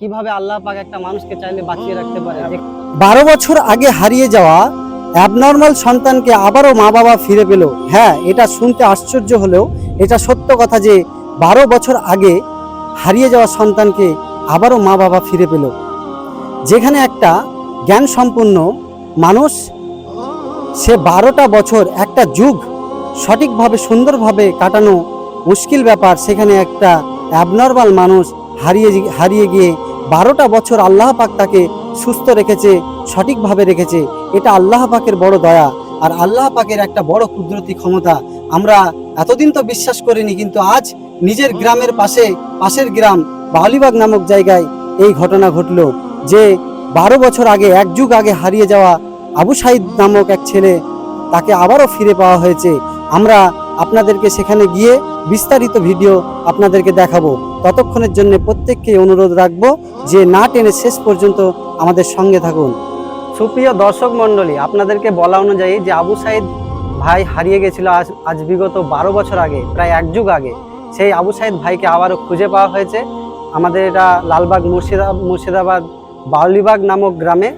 কীভাবে আল্লাহ পাক একটা মানুষকে চাইলে বাঁচিয়ে রাখতে পারে? বারো বছর আগে হারিয়ে যাওয়া অ্যাবনর্মাল সন্তানকে আবারও মা বাবা ফিরে পেল। হ্যাঁ এটা শুনতে আশ্চর্য হলেও এটা সত্য কথা যে বারো বছর আগে হারিয়ে যাওয়া সন্তানকে আবারও মা বাবা ফিরে পেল। যেখানে একটা জ্ঞান সম্পন্ন মানুষ, সে বারোটা বছর একটা যুগ সঠিকভাবে, সুন্দরভাবে কাটানো মুশকিল ব্যাপার, সেখানে একটা অ্যাবনর্মাল মানুষ হারিয়ে হারিয়ে গিয়ে বারোটা বছর আল্লাহ পাক তাকে সুস্থ রেখেছে, সঠিকভাবে রেখেছে। এটা আল্লাহ পাকের বড় দয়া। আর আল্লাহ পাকের একটা বড় কুদরতি ক্ষমতা। আমরা এতদিন তো বিশ্বাস করিনি, কিন্তু আজ নিজের গ্রামের পাশে, পাশের গ্রাম বাহলিবাগ নামক জায়গায় এই ঘটনা ঘটলো, যে বারো বছর আগে, এক যুগ আগে হারিয়ে যাওয়া আবু সাইদ নামক এক ছেলে তাকে আবারও ফিরে পাওয়া হয়েছে। আমরা আপনাদেরকে সেখানে গিয়ে বিস্তারিত ভিডিও আপনাদেরকে দেখাবো। ততক্ষণের জন্য প্রত্যেককে অনুরোধ রাখব যে না টেনে শেষ পর্যন্ত আমাদের সঙ্গে থাকুন। সুপ্রিয় দর্শক মণ্ডলী, আপনাদেরকে বলা অনুযায়ী যে আবু সাইদ ভাই হারিয়ে গেছিল আজ আজ বিগত বারো বছর আগে, প্রায় এক যুগ আগে। সেই আবু সাইদ ভাইকে আবারও খুঁজে পাওয়া হয়েছে। আমাদের এটা লালবাগ মুর্শিদা মুর্শিদাবাদ বাউলিবাগ নামক গ্রামে।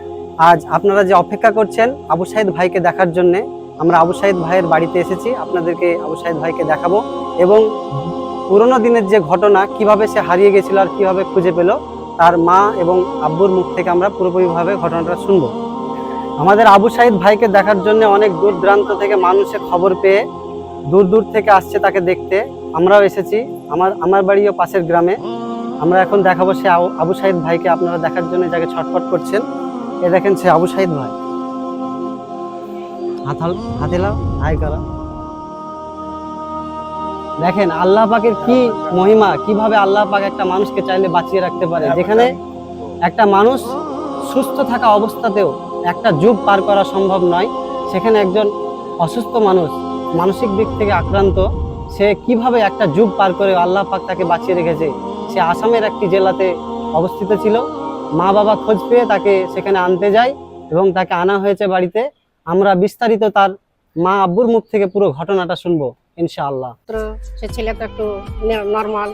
আজ আপনারা যে অপেক্ষা করছেন আবু সাইদ ভাইকে দেখার জন্যে আমরা আবু সাইদ ভাইয়ের বাড়িতে এসেছি, আপনাদেরকে আবু সাইদ ভাইকে দেখাবো এবং পুরোনো দিনের যে ঘটনা, কীভাবে সে হারিয়ে গেছিল আর কীভাবে খুঁজে পেল, তার মা এবং আব্বুর মুখ থেকে আমরা পুরোপুরিভাবে ঘটনাটা শুনব। আমাদের আবু সাহিদ ভাইকে দেখার জন্য অনেক দূর দূরান্ত থেকে মানুষের খবর পেয়ে দূর দূর থেকে আসছে তাকে দেখতে। আমরাও এসেছি, আমার আমার বাড়িও পাশের গ্রামে। আমরা এখন দেখাবো সে আবু- সাইদ ভাইকে, আপনারা দেখার জন্য যাকে ছটফট করছেন। এ দেখেন সে আবু সাহিদ ভাই। হাত হাল- হাতে লাও হাই করা। দেখেন আল্লাহ পাকের কি মহিমা কীভাবে আল্লাহ পাক একটা মানুষকে চাইলে বাঁচিয়ে রাখতে পারে। যেখানে একটা মানুষ সুস্থ থাকা অবস্থাতেও একটা যুগ পার করা সম্ভব নয় সেখানে একজন অসুস্থ মানুষ মানসিক দিক থেকে আক্রান্ত সে কীভাবে একটা যুগ পার করে আল্লাহ পাক তাকে বাঁচিয়ে রেখেছে সে আসামের একটি জেলাতে অবস্থিত ছিল। মা বাবা খোঁজ পেয়ে তাকে সেখানে আনতে যায় এবং তাকে আনা হয়েছে বাড়িতে। আমরা বিস্তারিত তার মা আব্বুর মুখ থেকে পুরো ঘটনাটা শুনব ইনশাআল্লাহ। সে ছেলে তো একটু নর্মাল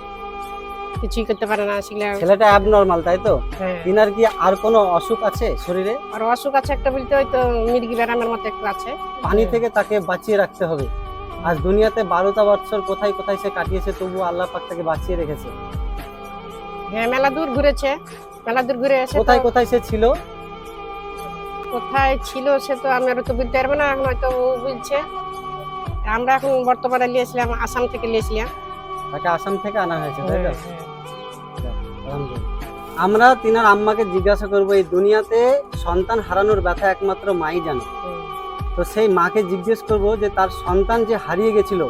কিছুই করতে পারে না সেগুলা ছেলেটা অ্যাবনর্মাল তাই তো? হ্যাঁ। তিনার কি আর কোনো অসুখ আছে শরীরে? আর অসুখ আছে একটা বলতে হয়তো মির্গি ব্যারামের মতো একটু আছে। পানি থেকে তাকে বাঁচিয়ে রাখতে হবে। আজ দুনিয়াতে বারোটা বছর কোথায় কোথায় সে কাটিয়েছে তবু আল্লাহ পাক তাকে বাঁচিয়ে রেখেছে। হ্যাঁ মেলা দূর ঘুরেছে মেলা দূর ঘুরে এসে কোথায় কোথায় সে ছিল? কোথায় ছিল সে তো আমি আর তো বুঝতে পারব না এখন হয়তো ও বুঝছে। আমরা এখন বর্তমানে নিয়েছিলাম আসাম থেকে নিয়েছিলাম। তাকে আসাম থেকে আনা হয়েছে তাই তো? আমরা তিনার আম্মাকে জিজ্ঞাসা করব এই দুনিয়াতে সন্তান হারানোর ব্যথা একমাত্র মাই জানে? তো সেই মাকে জিজ্ঞেস করব যে তার সন্তান যে হারিয়ে গেছিল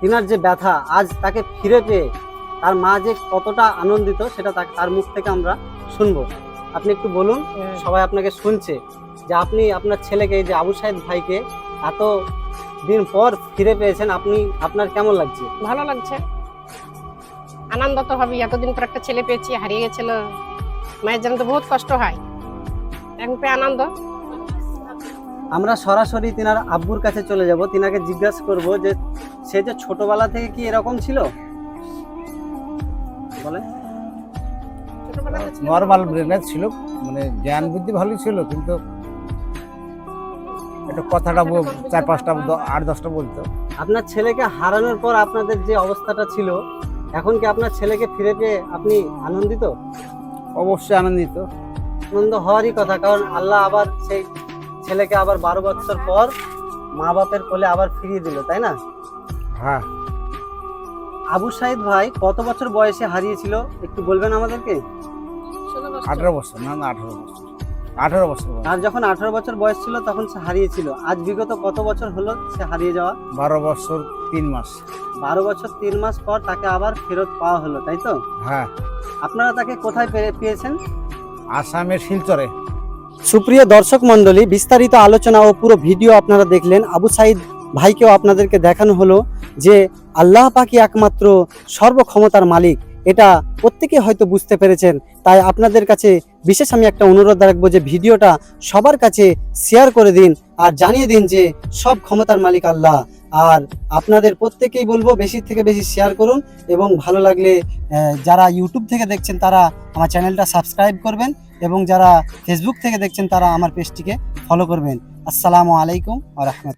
তিনার যে ব্যথা আজ তাকে ফিরে পেয়ে তার মা যে কতটা আনন্দিত সেটা তার মুখ থেকে আমরা শুনব। আপনি একটু বলুন সবাই আপনাকে শুনছে যে আপনি আপনার ছেলেকে এই যে আবু সাহেদ ভাইকে এত দিন পর ফিরে পেয়েছেন আপনি আপনার কেমন লাগছে? ভালো লাগছে। আনন্দ তো হবে এতদিন পর একটা ছেলে পেয়েছি হারিয়ে গেছিল। মায়ের জন্য তো বহুত কষ্ট হয়। এখন পেয়ে আনন্দ। আমরা সরাসরি তিনার আব্বুর কাছে চলে যাব তিনাকে জিজ্ঞাসা করব যে সে যে ছোটবেলা থেকে কি এরকম ছিল? বলে ছোটবেলাতে ছিল। নর্মাল ব্রেনের ছিল মানে জ্ঞান বুদ্ধি ভালোই ছিল কিন্তু একটু কথাটা চার পাঁচটা আট দশটা বলতো। আপনার ছেলেকে হারানোর পর আপনাদের যে অবস্থাটা ছিল এখন কি আপনার ছেলেকে ফিরে পেয়ে আপনি আনন্দিত? অবশ্যই আনন্দিত। আনন্দ হওয়ারই কথা কারণ আল্লাহ আবার সেই ছেলেকে আবার বারো বছর পর মা বাপের কোলে আবার ফিরিয়ে দিল তাই না? হ্যাঁ। আবু সাইদ ভাই কত বছর বয়সে হারিয়েছিল? একটু বলবেন আমাদেরকে। আঠারো বছর না না আঠারো বছর। আঠারো বছর আর যখন আঠারো বছর বয়স ছিল তখন সে হারিয়েছিল। আজ বিগত কত বছর হলো সে হারিয়ে যাওয়া? বারো বছর তিন মাস। বারো বছর তিন মাস পর তাকে আবার ফেরত পাওয়া হলো তাই তো? হ্যাঁ। আপনারা তাকে কোথায় পেয়ে- পেয়েছেন? আসামের শিলচরে। সুপ্রিয় দর্শক মণ্ডলী বিস্তারিত আলোচনা ও পুরো ভিডিও আপনারা দেখলেন আবু সাইদ ভাইকেও আপনাদেরকে দেখানো হলো যে আল্লাহ পাকি একমাত্র সর্বক্ষমতার মালিক। এটা প্রত্যেকে হয়তো বুঝতে পেরেছেন। তাই আপনাদের কাছে বিশেষ আমি একটা অনুরোধ রাখব যে ভিডিওটা সবার কাছে শেয়ার করে দিন আর জানিয়ে দিন যে সব ক্ষমতার মালিক আল্লাহ। আর আপনাদের প্রত্যেকেই বলব বেশি থেকে বেশি শেয়ার করুন এবং ভালো লাগলে যারা ইউটিউব থেকে দেখছেন তারা আমার চ্যানেলটা সাবস্ক্রাইব করবেন এবং যারা ফেসবুক থেকে দেখছেন তারা আমার পেজটিকে ফলো করবেন। আসসালামু আলাইকুম আ রহমত